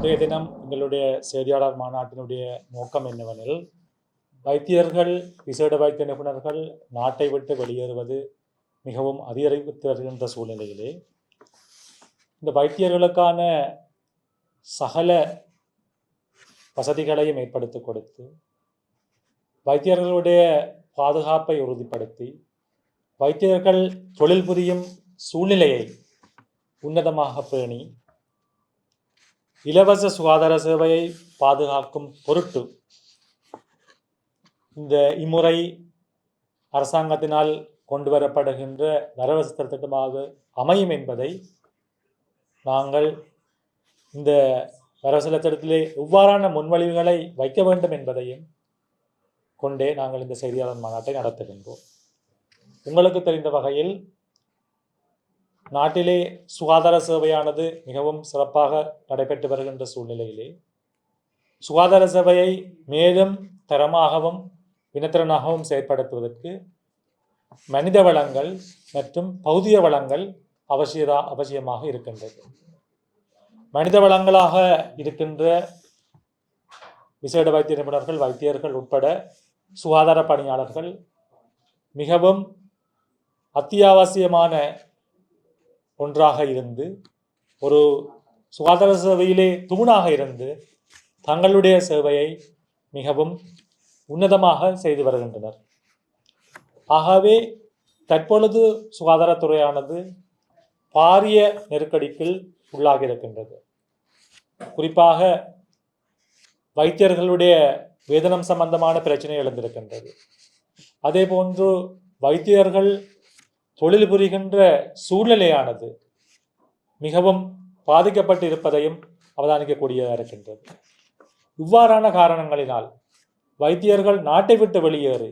இன்றைய தினம் எங்களுடைய செய்தியாளர் மாநாட்டினுடைய நோக்கம் என்னவெனில் வைத்தியர்கள் விசேட வைத்திய நிபுணர்கள் நாட்டை விட்டு வெளியேறுவது மிகவும் அதிகரித்து வருகின்ற சூழ்நிலையிலே இந்த வைத்தியர்களுக்கான சகல வசதிகளையும் ஏற்படுத்தி கொடுத்து வைத்தியர்களுடைய பாதுகாப்பை உறுதிப்படுத்தி வைத்தியர்கள் தொழில் புரியும் சூழ்நிலையை உன்னதமாக பேணி இலவச சுகாதார சேவையை பாதுகாக்கும் பொருட்டு இந்த இம்முறை அரசாங்கத்தினால் கொண்டு வரப்படுகின்ற வரவு திட்டமாக அமையும் என்பதை நாங்கள் இந்த வரவசல திட்டத்திலே எவ்வாறான முன்வழிவுகளை வைக்க வேண்டும் என்பதையும் கொண்டே நாங்கள் இந்த செய்தியாளர் மாநாட்டை நடத்துகின்றோம். உங்களுக்கு தெரிந்த வகையில் நாட்டிலே சுகாதார சேவையானது மிகவும் சிறப்பாக நடைபெற்று வருகின்ற சூழ்நிலையிலே. சுகாதார சேவையை மேலும் தரமாகவும் வினத்திறனாகவும் செயற்படுத்துவதற்கு மனித வளங்கள் மற்றும் பௌதிய வளங்கள் அவசியதா அவசியமாக இருக்கின்றது. மனித வளங்களாக இருக்கின்ற விசேட வைத்திய நிபுணர்கள் வைத்தியர்கள் உட்பட சுகாதார பணியாளர்கள் மிகவும் அத்தியாவசியமான ஒன்றாக இருந்து ஒரு சுகாதார சேவையிலே தூணாக இருந்து தங்களுடைய சேவையை மிகவும் உன்னதமாக செய்து வருகின்றனர். ஆகவே தற்பொழுது சுகாதாரத்துறையானது பாரிய நெருக்கடிக்குள் உள்ளாகி இருக்கின்றது குறிப்பாக வைத்தியர்களுடைய வேதனம் சம்பந்தமான பிரச்சனை எழுந்திருக்கின்றது. அதே போன்று வைத்தியர்கள் தொழில் புரிகின்ற சூழ்நிலையானது மிகவும் பாதிக்கப்பட்டு இருப்பதையும் அவதானிக்கக்கூடியதாக இருக்கின்றது. இவ்வாறான காரணங்களினால் வைத்தியர்கள் நாட்டை விட்டு வெளியேறி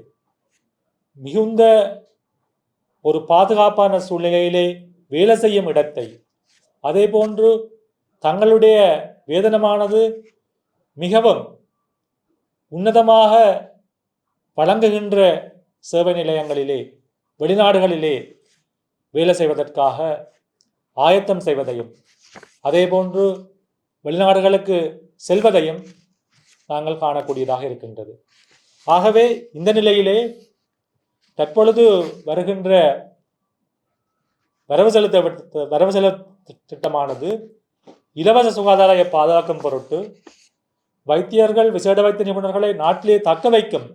மிகுந்த ஒரு பாதுகாப்பான சூழ்நிலையிலே வேலை செய்யும் இடத்தை அதே போன்று தங்களுடைய வேதனமானது மிகவும் உன்னதமாக வழங்குகின்ற சேவை நிலையங்களிலே வெளிநாடுகளிலே வேலை செய்வதற்காக ஆயத்தம் செய்வதையும் அதேபோன்று வெளிநாடுகளுக்கு செல்வதையும் நாங்கள் காணக்கூடியதாக இருக்கின்றது. ஆகவே இந்த நிலையிலே தற்பொழுது வருகின்ற வரவு செலுத்த வரவு செல திட்டமானது இலவச சுகாதார பாதுகாக்கும் பொருட்டு வைத்தியர்கள் விசேட வைத்திய நிபுணர்களை நாட்டிலே தக்க வைக்கும்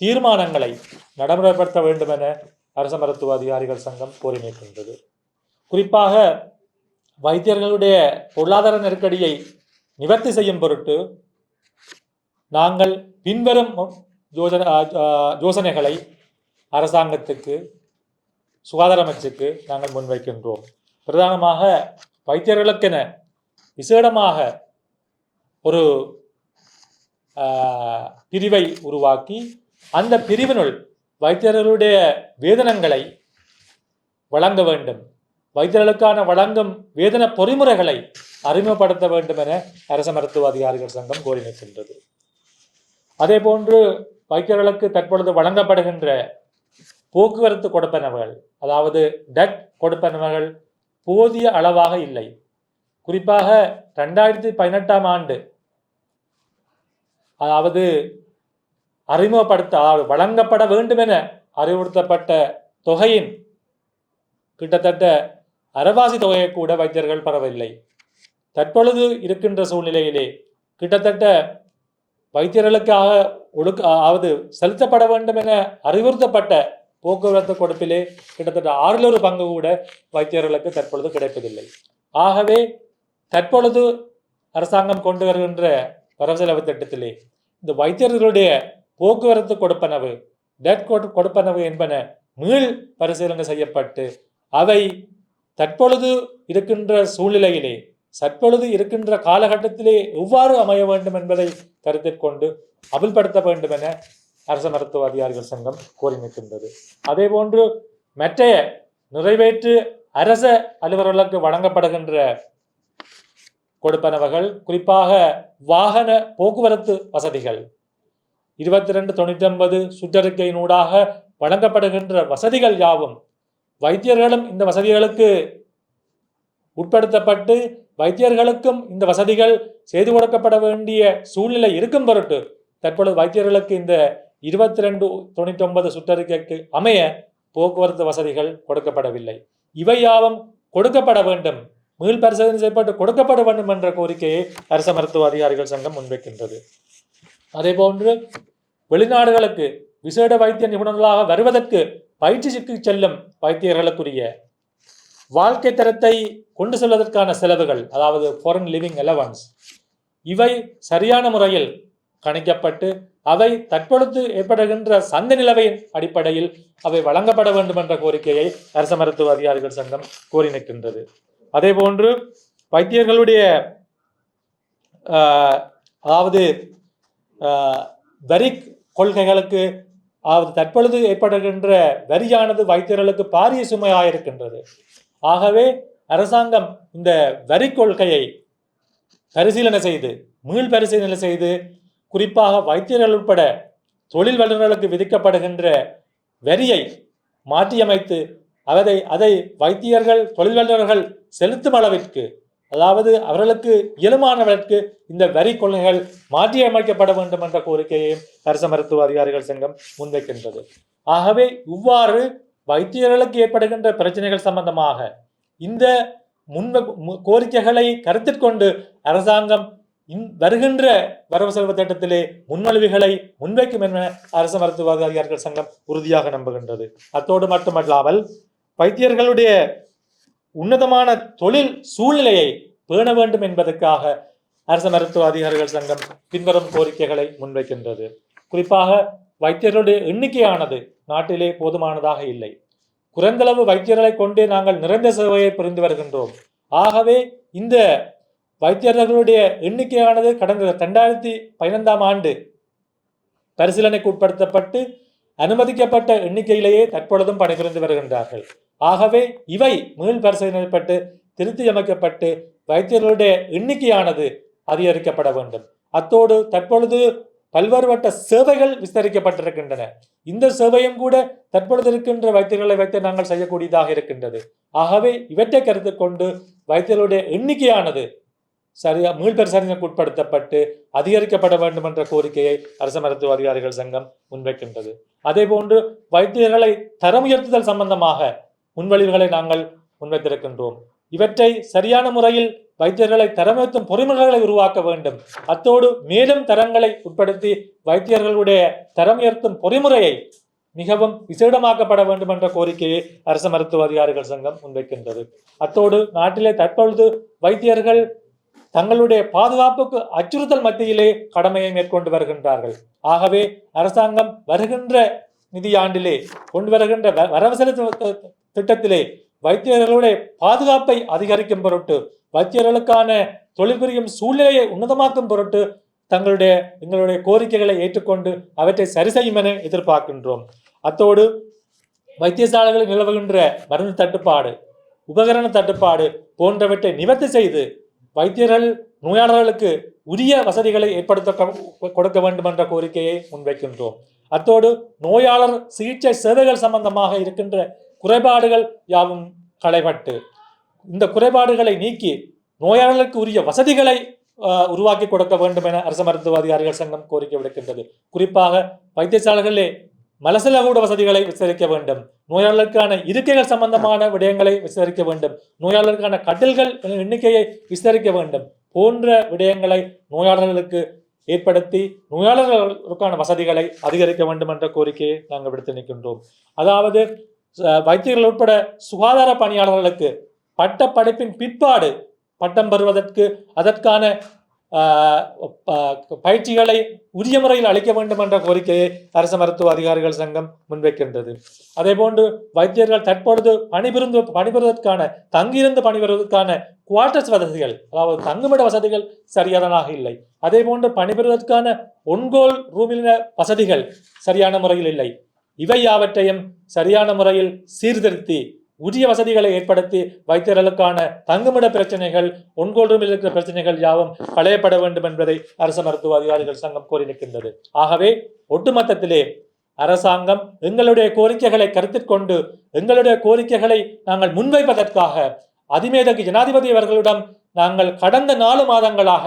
தீர்மானங்களை நடைமுறைப்படுத்த வேண்டும் என அரச மருத்துவ அதிகாரிகள் சங்கம் கோரி நிற்கின்றது குறிப்பாக வைத்தியர்களுடைய பொருளாதார நெருக்கடியை நிவர்த்தி செய்யும் பொருட்டு நாங்கள் பின்வரும் யோஜன யோசனைகளை அரசாங்கத்துக்கு சுகாதார அமைச்சுக்கு நாங்கள் முன்வைக்கின்றோம். பிரதானமாக வைத்தியர்களுக்கென விசேடமாக ஒரு பிரிவை உருவாக்கி அந்த பிரிவினுள் வைத்தியர்களுடைய வேதனங்களை வழங்க வேண்டும். வைத்தியர்களுக்கான வழங்கும் வேதன பொறிமுறைகளை அறிமுகப்படுத்த வேண்டும் என அரச மருத்துவ அதிகாரிகள் சங்கம் கோரி நிற்கின்றது அதே போன்று வைத்தியர்களுக்கு தற்பொழுது வழங்கப்படுகின்ற போக்குவரத்து கொடுப்பனவுகள் அதாவது டட் கொடுப்பனவுகள் போதிய அளவாக இல்லை. குறிப்பாக ரெண்டாயிரத்தி பதினெட்டாம் ஆண்டு அதாவது அறிமுகப்படுத்த வழங்கப்பட வேண்டும் என அறிவுறுத்தப்பட்ட தொகையின் கிட்டத்தட்ட அரவாசி தொகையை கூட வைத்தியர்கள் பெறவில்லை. தற்பொழுது இருக்கின்ற சூழ்நிலையிலே கிட்டத்தட்ட வைத்தியர்களுக்காக ஒழுக்க அதாவது செலுத்தப்பட வேண்டும் என அறிவுறுத்தப்பட்ட போக்குவரத்து கொடுப்பிலே கிட்டத்தட்ட ஆறில் ஒரு பங்கு கூட வைத்தியர்களுக்கு தற்பொழுது கிடைப்பதில்லை. ஆகவே தற்பொழுது அரசாங்கம் கொண்டு வருகின்ற வரவு செலவு திட்டத்திலே இந்த வைத்தியர்களுடைய போக்குவரத்து கொடுப்பனவு டெட் கொடுப்பனவு என்பன மீள் பரிசீலனை செய்யப்பட்டு அவை தற்பொழுது இருக்கின்ற சூழ்நிலையிலே தற்பொழுது இருக்கின்ற காலகட்டத்திலே எவ்வாறு அமைய வேண்டும் என்பதை கருத்தில் கொண்டு அமல்படுத்த வேண்டும் என அரச மருத்துவ அதிகாரிகள் சங்கம் கோரி நிற்கின்றது அதே போன்று மற்றைய நிறைவேற்று அரச அலுவலர்களுக்கு வழங்கப்படுகின்ற கொடுப்பனவர்கள் குறிப்பாக வாகன போக்குவரத்து வசதிகள். இருபத்தி ரெண்டு தொண்ணூற்றி ஒன்பது சுற்றறிக்கையினூடாக வழங்கப்படுகின்ற வசதிகள் யாவும்? வைத்தியர்களும் இந்த வசதிகளுக்கு உட்படுத்தப்பட்டு வைத்தியர்களுக்கும் இந்த வசதிகள் செய்து கொடுக்கப்பட வேண்டிய சூழ்நிலை இருக்கும் பொருட்டு தற்பொழுது வைத்தியர்களுக்கு இந்த இருபத்தி ரெண்டு தொண்ணூற்றி ஒன்பது சுற்றறிக்கைக்கு அமைய போக்குவரத்து வசதிகள் கொடுக்கப்படவில்லை. இவை யாவும் கொடுக்கப்பட வேண்டும். மீள் பரிசோதனை செய்யப்பட்டு கொடுக்கப்பட வேண்டும் என்ற கோரிக்கையை அரச மருத்துவ அதிகாரிகள் சங்கம் முன்வைக்கின்றது. அதே போன்று வெளிநாடுகளுக்கு விசேட வைத்திய நிபுணர்களாக வருவதற்கு பயிற்சிக்கு செல்லும் வைத்தியர்களுக்குரிய வாழ்க்கை தரத்தை கொண்டு செல்வதற்கான செலவுகள் அதாவது ஃபாரின் லிவிங் அலவன்ஸ் இவை சரியான முறையில் கணிக்கப்பட்டு அவை தற்பொழுது ஏற்படுகின்ற சந்த நிலவையின் அடிப்படையில் அவை வழங்கப்பட வேண்டும் என்ற கோரிக்கையை அரச மருத்துவ அதிகாரிகள் சங்கம் கோரி நிற்கின்றது. அதே போன்று வைத்தியர்களுடைய அதாவது வரி கொள்கைகளுக்கு அதாவது தற்பொழுது ஏற்படுகின்ற வரியானது வைத்தியர்களுக்கு பாரிய சுமையாக இருக்கின்றது ஆகவே அரசாங்கம் இந்த வரி கொள்கையை பரிசீலனை செய்து மீள் பரிசீலனை செய்து குறிப்பாக வைத்தியர்கள் உட்பட தொழில் வல்லுநர்களுக்கு விதிக்கப்படுகின்ற வரியை மாற்றியமைத்து அதை அதை வைத்தியர்கள் தொழில் வல்லுநர்கள் செலுத்தும் அளவிற்கு அதாவது அவர்களுக்கு இயலுமானவர்களுக்கு இந்த வரி கொள்கைகள் மாற்றியமைக்கப்பட வேண்டும் என்ற கோரிக்கையையும் அரச மருத்துவ அதிகாரிகள் சங்கம் முன்வைக்கின்றது. ஆகவே இவ்வாறு வைத்தியர்களுக்கு ஏற்படுகின்ற பிரச்சனைகள் சம்பந்தமாக இந்த முன்வ மு- கோரிக்கைகளை கருத்திற்கொண்டு அரசாங்கம் இன் வருகின்ற வரவு செலவு திட்டத்திலே முன்மொழிவுகளை முன்வைக்கும் என அரசு மருத்துவ அதிகாரிகள் சங்கம் உறுதியாக நம்புகின்றது. அத்தோடு மட்டுமல்லாமல் வைத்தியர்களுடைய உன்னதமான தொழில் சூழ்நிலையை பேண வேண்டும் என்பதற்காக அரசு மருத்துவ அதிகாரிகள் சங்கம் பின்வரும் கோரிக்கைகளை முன்வைக்கின்றது. குறிப்பாக வைத்தியர்களுடைய எண்ணிக்கையானது நாட்டிலே போதுமானதாக இல்லை. குறைந்தளவு வைத்தியர்களை கொண்டு நாங்கள் நிறைந்த சேவையை புரிந்து வருகின்றோம். ஆகவே இந்த வைத்தியர்களுடைய எண்ணிக்கையானது கடந்த ரெண்டாயிரத்தி பதினைந்தாம் ஆண்டு பரிசீலனைக்கு உட்படுத்தப்பட்டு அனுமதிக்கப்பட்ட எண்ணிக்கையிலேயே தற்பொழுதும் பணிபுரிந்து வருகின்றார்கள். ஆகவே இவை மீள் பரிசீலனைப்பட்டு திருத்தி அமைக்கப்பட்டு வைத்தியர்களுடைய எண்ணிக்கையானது அதிகரிக்கப்பட வேண்டும். அத்தோடு தற்பொழுது பல்வேறுபட்ட சேவைகள் விஸ்தரிக்கப்பட்டிருக்கின்றன. இந்த சேவையும் கூட தற்பொழுது இருக்கின்ற வைத்தியர்களை வைத்து நாங்கள் செய்யக்கூடியதாக இருக்கின்றது. ஆகவே இவற்றை கருத்து கொண்டு வைத்தியர்களுடைய எண்ணிக்கையானது சரியா மீள்பரிசீலனைக்கு உட்படுத்தப்பட்டு அதிகரிக்கப்பட வேண்டும் என்ற கோரிக்கையை அரசு மருத்துவ அதிகாரிகள் சங்கம் முன்வைக்கின்றது. அதே போன்று வைத்தியர்களை தரம் உயர்த்துதல் சம்பந்தமாக முன்வழிவுகளை நாங்கள் முன்வைத்திருக்கின்றோம். இவற்றை சரியான முறையில் வைத்தியர்களை தரமுயர்த்தும் பொறிமுறைகளை உருவாக்க வேண்டும். அத்தோடு மேலும் தரங்களை உட்படுத்தி வைத்தியர்களுடைய தரம் உயர்த்தும் பொறிமுறையை மிகவும் விசேடமாக்கப்பட வேண்டும் என்ற கோரிக்கையை அரசு மருத்துவ அதிகாரிகள் சங்கம் முன்வைக்கின்றது. அத்தோடு நாட்டிலே தற்பொழுது வைத்தியர்கள் தங்களுடைய பாதுகாப்புக்கு அச்சுறுத்தல் மத்தியிலே கடமையை மேற்கொண்டு வருகின்றார்கள். ஆகவே அரசாங்கம் வருகின்ற நிதியாண்டிலே கொண்டு வருகின்ற வ- வரவு செலவு திட்டத்திலே வைத்தியர்களுடைய பாதுகாப்பை அதிகரிக்கும் பொருட்டு வைத்தியர்களுக்கான தொழில் புரியும் சூழ்நிலையை உன்னதமாக்கும் பொருட்டு தங்களுடைய எங்களுடைய கோரிக்கைகளை ஏற்றுக்கொண்டு அவற்றை சரி செய்யும் என எதிர்பார்க்கின்றோம். அத்தோடு வைத்தியசாலைகளில் நிலவுகின்ற மருந்து தட்டுப்பாடு உபகரண தட்டுப்பாடு போன்றவற்றை நிவர்த்தி செய்து வைத்தியர்கள் நோயாளர்களுக்கு உரிய வசதிகளை ஏற்படுத்த கொடுக்க வேண்டும் என்ற கோரிக்கையை முன்வைக்கின்றோம். அத்தோடு நோயாளர் சிகிச்சை சேவைகள் சம்பந்தமாக இருக்கின்ற குறைபாடுகள் யாவும் களைபட்டு. இந்த குறைபாடுகளை நீக்கி நோயாளர்களுக்கு உரிய வசதிகளை உருவாக்கி கொடுக்க வேண்டும் என அரசு மருத்துவ அதிகாரிகள் சங்கம் கோரிக்கை விடுக்கின்றது. குறிப்பாக வைத்தியசாலைகளிலே மலசலகூட வசதிகளை விசாரிக்க வேண்டும். நோயாளர்களுக்கான இருக்கைகள் சம்பந்தமான விடயங்களை விசாரிக்க வேண்டும். நோயாளர்களுக்கான கட்டில்கள் எண்ணிக்கையை விசாரிக்க வேண்டும். போன்ற விடயங்களை நோயாளர்களுக்கு ஏற்படுத்தி நோயாளர்களுக்கான வசதிகளை அதிகரிக்க வேண்டும் என்ற கோரிக்கையை நாங்கள் விடுத்து நிற்கின்றோம். அதாவது வைத்தியர்கள் உட்பட சுகாதார பணியாளர்களுக்கு பட்ட படிப்பின் பிற்பாடு பட்டம் பெறுவதற்கு அதற்கான ப- பயிற்சிகளை உரிய முறையில் அளிக்க வேண்டும் என்ற கோரிக்கையை அரசு மருத்துவ அதிகாரிகள் சங்கம் முன்வைக்கின்றது. அதே போன்று வைத்தியர்கள் தற்பொழுது பணிபுரிந்து பணிபுறுவதற்கான தங்கியிருந்து பணிபுறுவதற்கான குவார்டர்ஸ் வசதிகள் அதாவது தங்குமிட வசதிகள் சரியானதாக இல்லை. அதே போன்று பணிபுரிவதற்கான ஒன்கோல் ரூமில் வசதிகள் சரியான முறையில் இல்லை. இவை யாவற்றையும் சரியான முறையில் சீர்திருத்தி உரிய வசதிகளை ஏற்படுத்தி வைத்தியர்களுக்கான தங்குமிட பிரச்சனைகள் ஒன்கோல் இருக்கிற பிரச்சனைகள் யாவும் களையப்பட வேண்டும் என்பதை அரசு மருத்துவ அதிகாரிகள் சங்கம் கோரியிருக்கின்றது ஆகவே ஒட்டுமொத்தத்திலே அரசாங்கம் எங்களுடைய கோரிக்கைகளை கருத்தில் கொண்டு எங்களுடைய கோரிக்கைகளை நாங்கள் முன்வைப்பதற்காக அதிமேதகு ஜனாதிபதி அவர்களிடம் நாங்கள் கடந்த நாலு மாதங்களாக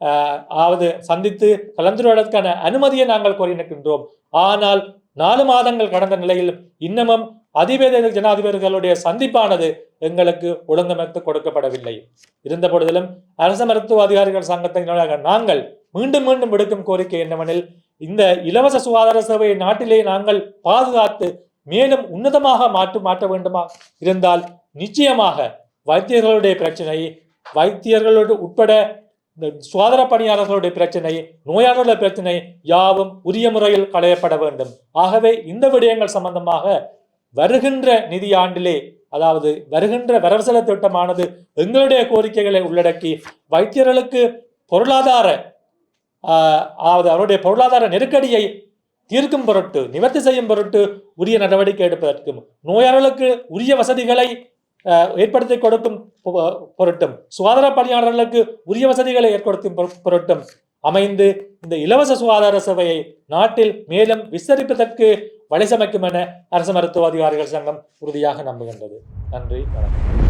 ஆஹ், அதாவது சந்தித்து கலந்துரையாடலுக்கான அனுமதியை நாங்கள் கோரியிருக்கின்றோம். ஆனால் நாலு மாதங்கள் கடந்த நிலையில் இன்னமும் அதிபேத ஜனாதிபதிகளுடைய சந்திப்பானது எங்களுக்கு ஒழுங்கமைத்து கொடுக்கப்படவில்லை. இருந்த பொழுதிலும் அரச மருத்துவ அதிகாரிகள் சங்கத்தினராக நாங்கள் மீண்டும் மீண்டும் விடுக்கும் கோரிக்கை என்னவெனில் இந்த இலவச சுகாதார சேவையை நாட்டிலே நாங்கள் பாதுகாத்து மேலும் உன்னதமாக மாற்று மாற்ற வேண்டுமா? இருந்தால் நிச்சயமாக வைத்தியர்களுடைய பிரச்சனை வைத்தியர்களோடு உட்பட இந்த சுகாதார பணியாளர்களுடைய பிரச்சனை நோயாளர்களுடைய பிரச்சனை யாவும் உரிய முறையில் களையப்பட வேண்டும். ஆகவே இந்த விடயங்கள் சம்பந்தமாக வருகின்ற நிதியாண்டிலே அதாவது வருகின்ற வரவசல திட்டமானது எங்களுடைய கோரிக்கைகளை உள்ளடக்கி வைத்தியர்களுக்கு பொருளாதார அதாவது அவருடைய பொருளாதார நெருக்கடியை தீர்க்கும் பொருட்டு நிவர்த்தி செய்யும் பொருட்டு உரிய நடவடிக்கை எடுப்பதற்கும் நோயாளர்களுக்கு உரிய வசதிகளை ஏற்படுத்தி கொடுக்கும் பொ- பொருட்டும். சுகாதார பணியாளர்களுக்கு உரிய வசதிகளை ஏற்படுத்தும் பொரு- பொருட்டும். அமைந்து இந்த இலவச சுகாதார சேவையை நாட்டில் மேலும் விஸ்தரிப்பதற்கு வலை சமைக்கும் என அரசு மருத்துவ அதிகாரிகள் சங்கம் உறுதியாக நம்புகின்றது. நன்றி வணக்கம்.